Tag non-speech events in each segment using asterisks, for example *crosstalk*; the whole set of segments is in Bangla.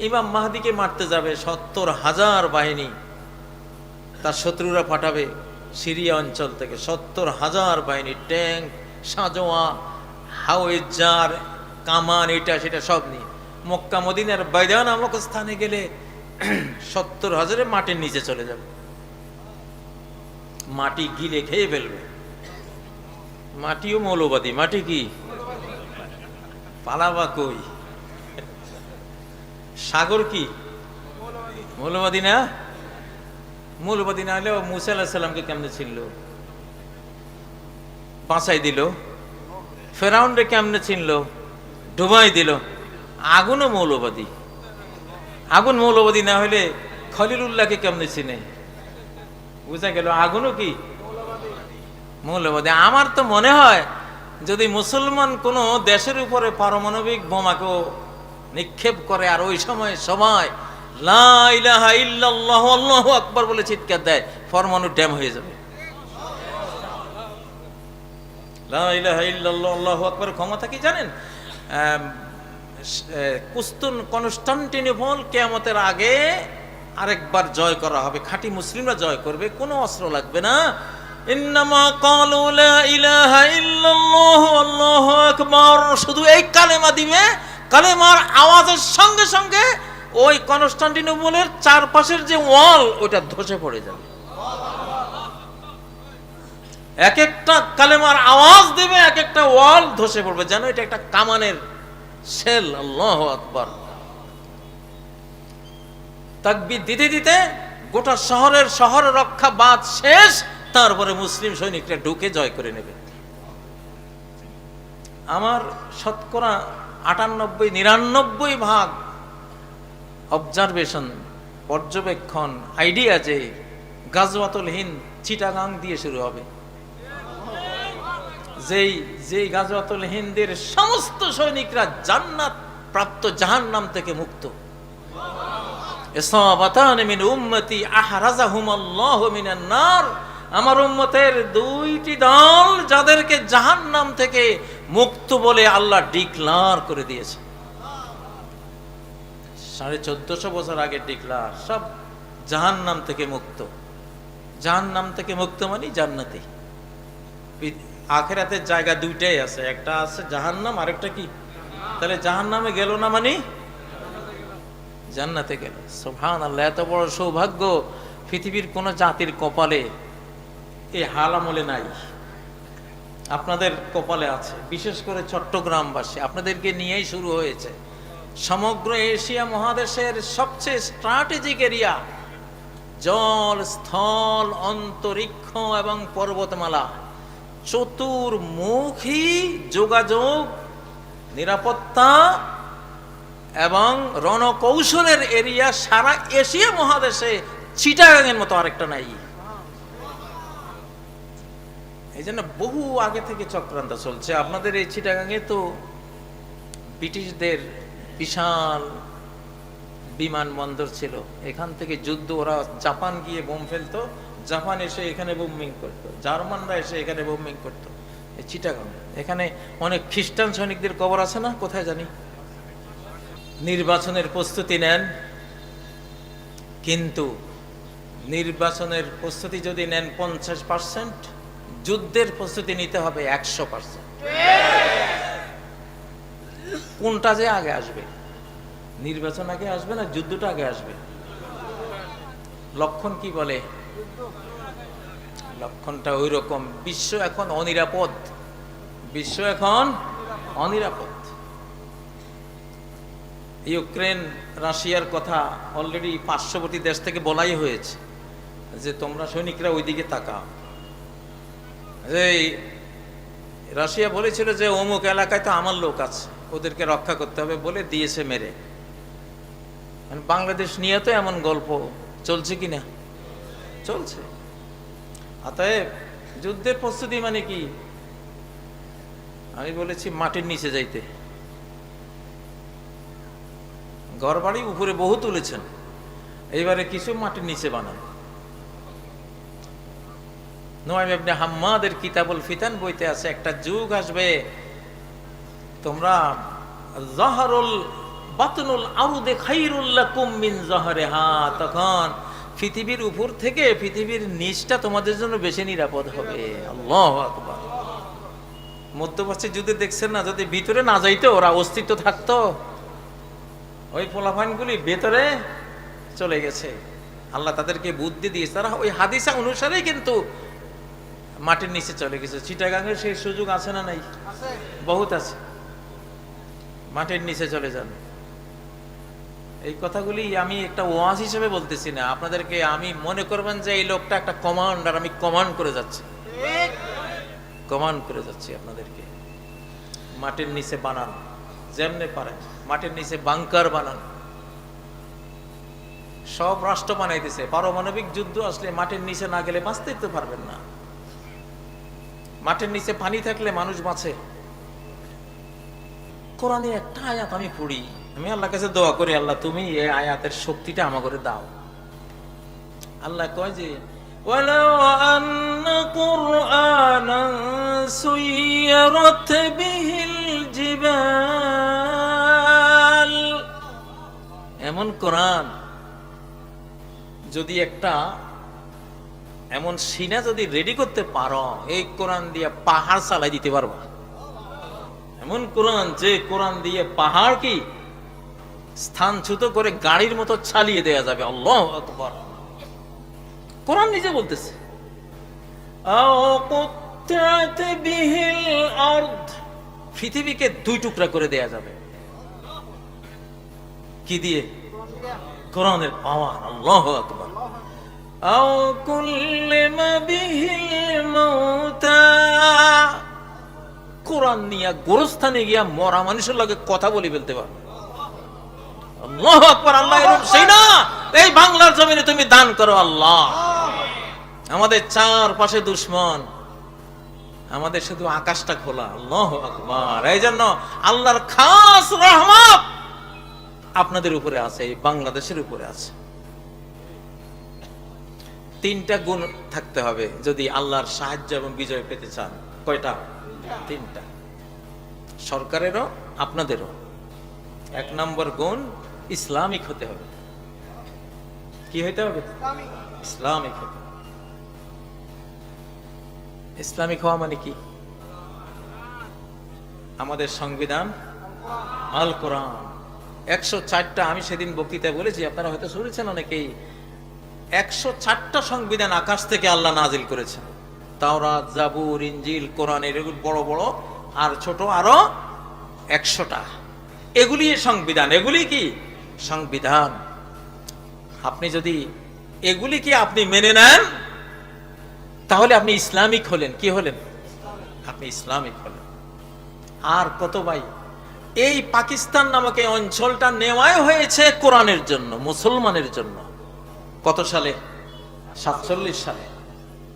ইমাম মাহাদিকে মারতে যাবে সত্তর হাজার বাহিনী। তার শত্রুরা পাঠাবে সিরিয়া অঞ্চল থেকে। সত্তর হাজার বাহিনী, ট্যাঙ্ক, সাজোয়া হাওয়েজার কামান এটা সেটা সব নিয়ে। মক্কা, মদিনার বাইদান নামক স্থানে গেলে *clears throat* সত্তর হাজারে মাটির নিচে চলে যাবে। মাটি গিলে খেয়ে ফেলবে। মাটিও মৌলবাদী। মাটি কি? পালাবা কই? সাগর কি? মৌলবাদী না? মৌলবাদী না হলেও মুসা আল্লাহ সাল্লামকে কেমনে ছিল বাঁচাই দিল। ফেরাউন্ডে কেমনে চিনল? ডুবাই দিল। আগুনও মৌলবাদী। আগুন মৌলবাদী না হলে খলিলুল্লাহকে কেমনে চিনে? বুঝা গেল, আগুনও কি? মৌলবাদী। আমার তো মনে হয়, যদি মুসলমান কোনো দেশের উপরে পারমাণবিক বোমাকেও নিক্ষেপ করে আর ওই সময় সময় আকবার বলে চিৎকার দেয় পরমাণু ড্যাম হয়ে যাবে। আল্লাহু ক্ষমতা কি জানেন? কুস্তুন কনস্টান্টিনোপল কেয়ামতের আগে আরেকবার জয় করা হবে। খাঁটি মুসলিমরা জয় করবে, কোনো অস্ত্র লাগবে না। আকবার। শুধু এই কালেমা দিবে কালেমার আওয়াজের সঙ্গে সঙ্গে ওই কনস্টান্টিনোপলের চারপাশের যে ওয়াল, ওটা ধসে পড়ে যাবে। এক একটা কালেমার আওয়াজ দেবে এক একটা ওয়াল ধসে পড়বে। যেন এটা একটা কামানের সেল আল্লাহ আকবর। তাকবির দিতে দিতে গোটা শহরের শহর রক্ষা বাদ শেষ, তারপরে মুসলিম সৈনিকরা ঢুকে জয় করে নেবে। আমার শতকরা আটানব্বই, নিরানব্বই ভাগ অবজারভেশন পর্যবেক্ষণ আইডিয়া যে গাজওয়াতুল হিন্দ চিটাগাং দিয়ে শুরু হবে। যেই যেই গাজওয়াতুল হিন্দের সমস্ত সৈনিকরা জান্নাত প্রাপ্ত জাহান্নাম থেকে মুক্ত। ইসাবাতান মিন উম্মতি আহরাজাহুমাল্লাহু মিনান নার। আমার উম্মতের দুইটি দল যাদেরকে জাহান্নাম থেকে মুক্ত বলে আল্লাহ ডিক্লার করে দিয়েছে। সাড়ে চোদ্দশো বছর আগে ডিক্লার, সব জাহান্নাম থেকে মুক্ত। জাহান্নাম থেকে মুক্ত মানে জান্নাতি। আখেরাতের জায়গা দুইটাই আছে, একটা আছে জাহান জাহান্নাম, আরেকটা কি? তাহলে জাহান্নামে গেল না মানে? জান্নাতে গেল। সোভান আল্লাহ এত বড় সৌভাগ্য পৃথিবীর কোন জাতির কপালে এই হাল আমলে নাই। আপনাদের কপালে আছে। বিশেষ করে চট্টগ্রামবাসী, আপনাদেরকে নিয়েই শুরু হয়েছে। সমগ্র এশিয়া মহাদেশের সবচেয়ে স্ট্র্যাটেজিক এরিয়া জল, স্থল, অন্তরিক্ষ এবং পর্বতমালা। চতুর্মুখী যোগাযোগ, নিরাপত্তা এবং রণকৌশলের এরিয়া সারা এশিয়া মহাদেশে চিটাগাংয়ের মতো আরেকটা নাই। এই জন্য বহু আগে থেকে চক্রান্ত চলছে। আপনাদের এই চিটাগাংয়ে তো ব্রিটিশদের বিশাল বিমানবন্দর ছিল। এখান থেকে যুদ্ধ, ওরা জাপান গিয়ে বোম ফেলতো। জাপান এসে এখানে বোমিং করতো। জার্মানরা এসে এখানে বোমিং করতো এই চিটাগাং এখানে অনেক খ্রিস্টান সৈনিকদের কবর আছে না? কোথায় জানি? নির্বাচনের প্রস্তুতি নেন। কিন্তু নির্বাচনের প্রস্তুতি যদি নেন পঞ্চাশ পার্সেন্ট যুদ্ধের প্রস্তুতি নিতে হবে একশো পার্সেন্ট। কোনটা যে আগে আসবে? নির্বাচন আগে আসবে না যুদ্ধটা আগে আসবে? লক্ষণ কি বলে? লক্ষণটা ওই রকম বিশ্ব এখন অনিরাপদ। বিশ্ব এখন অনিরাপদ। ইউক্রেন, রাশিয়ার কথা অলরেডি পার্শ্ববর্তী দেশ থেকে বলাই হয়েছে যে তোমরা সৈনিকরা ওইদিকে তাকাও। এই রাশিয়া বলেছিল যে অমুক এলাকায় তো আমার লোক আছে, ওদেরকে রক্ষা করতে হবে বলে দিয়েছে মেরে। মানে বাংলাদেশ নিয়ে তো এমন গল্প চলছে কি না? চলছে। অতএব যুদ্ধের প্রস্তুতি মানে কি? আমি বলেছি মাটির নিচে যাইতে। ঘর বাড়ি উপরে বহু তুলেছেন। এইবারে কিছু মাটির নিচে বানান। হাম্মাদের কিতাবুল ফিতান বইতে আছে, একটা যুগ আসবে, তোমরা জাহারুল বাতনুল আরুদে খাইরুল্লাকুম মিন জাহরিহা, তখন পৃথিবীর উপর থেকে পৃথিবীর নিচটা তোমাদের জন্য বেশি নিরাপদ হবে। আল্লাহ আকবার। মধ্যপ্রাচ্যের যুদ্ধে দেখছেন না, যদি ভিতরে না যাইতো, ওরা অস্তিত্ব থাকতো। ওই পোলাফানগুলি ভেতরে চলে গেছে। আল্লাহ তাদেরকে বুদ্ধি দিয়েছে। তারা ওই হাদিসা অনুসারেই কিন্তু মাটির নিচে চলে গেছে। চিটাগাঙের সেই সুযোগ আছে না নাই? বহুত আছে। মাটির নিচে চলে যান। এই কথাগুলি আমি একটা ওয়াজ হিসেবে বলতেছি না। আপনাদেরকে আমি মনে করবেন যে এই লোকটা একটা কমান্ডার আমি কমান্ড করে যাচ্ছি। কমান্ড করে যাচ্ছি আপনাদেরকে। মাটির নিচে বানান। যেমনে পারেন। মাটির নিচে বাংকার বানান। সব রাষ্ট্র বানাইতেছে পারমাণবিক যুদ্ধ আসলে মাটির নিচে না গেলে বাঁচতেই তো পারবেন না। মাটির নিচে পানি থাকলে মানুষ বাঁচে কোরআনের একটা আয়াত আমি পড়ি আমি আল্লাহ কাছে দোয়া করি আল্লাহ তুমি এই আয়াতের শক্তিটা আমা করে দাও আল্লাহ কয় যে ولو أن قرآنا سيرت به الجبال এমন কোরআন যদি একটা এমন সিনা যদি রেডি করতে পারো, এই কোরআন দিয়ে পাহাড় চালাই দিতে পারব। এমন কোরআন, যে কোরআন দিয়ে পাহাড় কি? স্থান স্থানচ্যুত করে গাড়ির মতো চালিয়ে দেয়া যাবে। আল্লাহ আকবার। কোরআন নিজে বলতেছে পৃথিবীকে দুই টুকরা করে দেয়া যাবে। কি দিয়ে? কোরআনের পাওয়ার। আল্লাহ আকবার। আও কুল্লিমা বিহিল মাউতা কোরআন নিয়ে গোরস্থানে গিয়া মরা মানুষের লগে কথা বলি ফেলতে পারো। আল্লাহ আকবার আল্লাহ এরকম সেই না। এই বাংলার জমিনে তুমি দান করো আল্লাহ। আমাদের চার পাশে দুশ্মন। আমাদের শুধু আকাশটা খোলা। আল্লাহ আকবার। এই জন্য আল্লাহর খাস রহমত আপনাদের উপরে আছে এই বাংলাদেশের উপরে আছে। তিনটা গুণ থাকতে হবে যদি আল্লাহর সাহায্য এবং বিজয় পেতে চান। কয়টা? তিনটা। সরকারেরও, আপনাদেরও। এক নম্বর গুণ, ইসলামিক হতে হবে। কি হইতে হবে? ইসলামিক হতে ইসলামিক হওয়া মানে কি? আমাদের সংবিধান, আল কোরআন। একশো চারটা, আমি সেদিন বক্তৃতায় বলেছি, আপনারা হয়তো শুনেছেন অনেকেই। একশো চারটা সংবিধান আকাশ থেকে আল্লাহ নাজিল করেছেন। তাওরাত, জাবুর ইঞ্জিল কোরআন এগুলো বড় বড়, আর ছোট আরও একশোটা। এগুলি সংবিধান। এগুলি কি? সংবিধান। আপনি যদি এগুলি কি আপনি মেনে নেন, তাহলে আপনি ইসলামিক হলেন। কি হলেন? আপনি ইসলামিক হলেন। আর কত ভাই, এই পাকিস্তান নামক এই অঞ্চলটা নেওয়াই হয়েছে কোরআনের জন্য, মুসলমানের জন্য। কত সালে? সাতচল্লিশ সালে।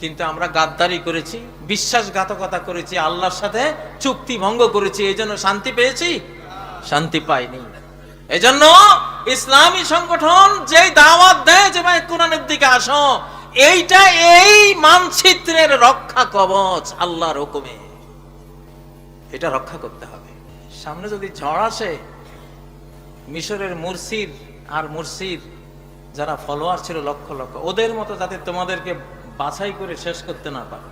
কিন্তু আমরা গাদ্দারি করেছি, বিশ্বাসঘাতকতা করেছি, আল্লাহর সাথে চুক্তি ভঙ্গ করেছি, এই জন্য শান্তি পেয়েছি? শান্তি পাইনি। এজন্য ইসলামী সংগঠন যেই দাওয়াত দেয় যে, ভাই, কোরআনের দিকে আসো। এইটা এই মানচিত্রের রক্ষা কবচ আল্লাহর হুকুমে। এটা রক্ষা করতে হবে। সামনে যদি ঝড় আসে, মিশরের মুরসির আর মুরসির যারা ফলোয়ার ছিল লক্ষ লক্ষ, ওদের মতো যাতে তোমাদেরকে বাছাই করে শেষ করতে না পারে।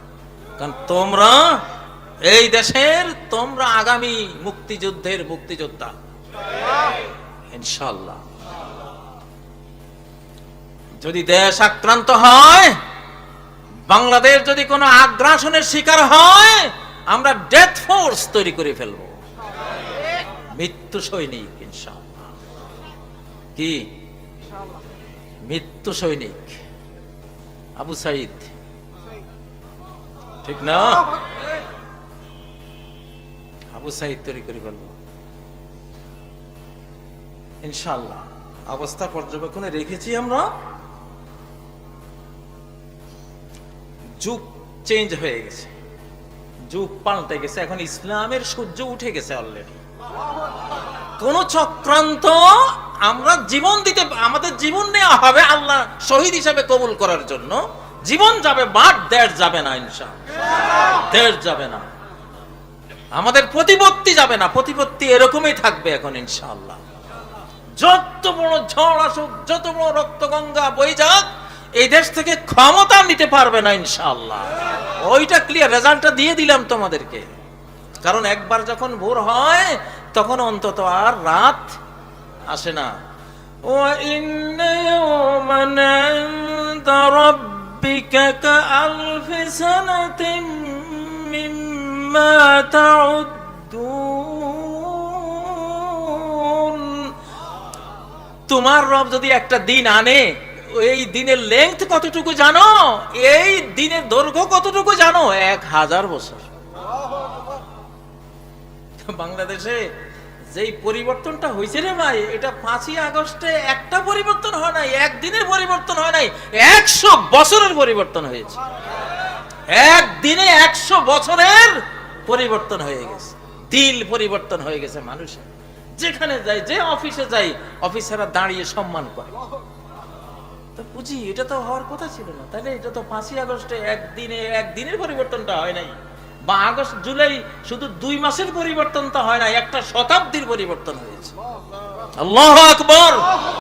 কারণ তোমরা এই দেশের, তোমরা আগামী মুক্তিযুদ্ধের মুক্তিযোদ্ধা। ইনশাল্লাহ যদি দেশ আক্রান্ত হয়, বাংলাদেশ যদি কোনো আগ্রাসনের শিকার হয়, আমরা ডেথ ফোর্স তৈরি করে ফেলব। মৃত্যু সৈনিক ইনশাল্লাহ কি? মৃত্যু সৈনিক। আবু সাইদ ঠিক না? আবু সাইদ তৈরি করে ফেলব। ইনশাল্লাহ অবস্থা পর্যবেক্ষণে রেখেছি আমরা। যুগ চেঞ্জ হয়ে গেছে। যুগ পাল্টে গেছে। এখন ইসলামের সূর্য উঠে গেছে অলরেডি কোন চক্রান্ত আমরা জীবন দিতে, আমাদের জীবন নেওয়া হবে আল্লাহ শহীদ হিসাবে কবুল করার জন্য। জীবন যাবে বাট দেড় যাবে না ইনশা দেড় যাবে না। আমাদের প্রতিপত্তি যাবে না, প্রতিপত্তি এরকমই থাকবে এখন, ইনশাআল্লাহ। যত বড় ঝড় আসুক, যত বড় রক্তগঙ্গা বই যাক, এই দেশ থেকে ক্ষমতা নিতে পারবে না, ইনশাআল্লাহ। ওইটা ক্লিয়ার রেজাল্টটা দিয়ে দিলাম তোমাদেরকে। কারণ একবার যখন ভোর হয়, তখন অন্তত আর রাত আসে না وَإِنَّ يَوْمًا عِندَ رَبِّكَ كَأَلْفِ سَنَةٍ مِّمَّا تَعُدُّونَ তোমার রব যদি একটা দিন আনে এই দিনের লেংথ কতটুকু জানো এই দিনের দৈর্ঘ্য কতটুকু জানো এক হাজার বছর বাংলাদেশে যেই পরিবর্তনটা হয়েছে রে ভাই, এটা পাঁচই আগস্টে একটা পরিবর্তন হয় নাই, একদিনের পরিবর্তন হয় নাই, একশো বছরের পরিবর্তন হয়েছে। একদিনে একশো বছরের পরিবর্তন হয়ে গেছে। দিল পরিবর্তন হয়ে গেছে মানুষের। যেখানে যাই, যে অফিসে যাই, অফিসাররা দাঁড়িয়ে সম্মান করে। তো বুঝি, এটা তো হওয়ার কথা ছিল না। তাহলে এটা তো পাঁচই আগস্টে একদিনে, একদিনের পরিবর্তনটা হয় নাই। বা আগস্ট, জুলাই শুধু দুই মাসের পরিবর্তন তো হয় না, একটা শতাব্দীর পরিবর্তন হয়েছে। আল্লাহ আকবর!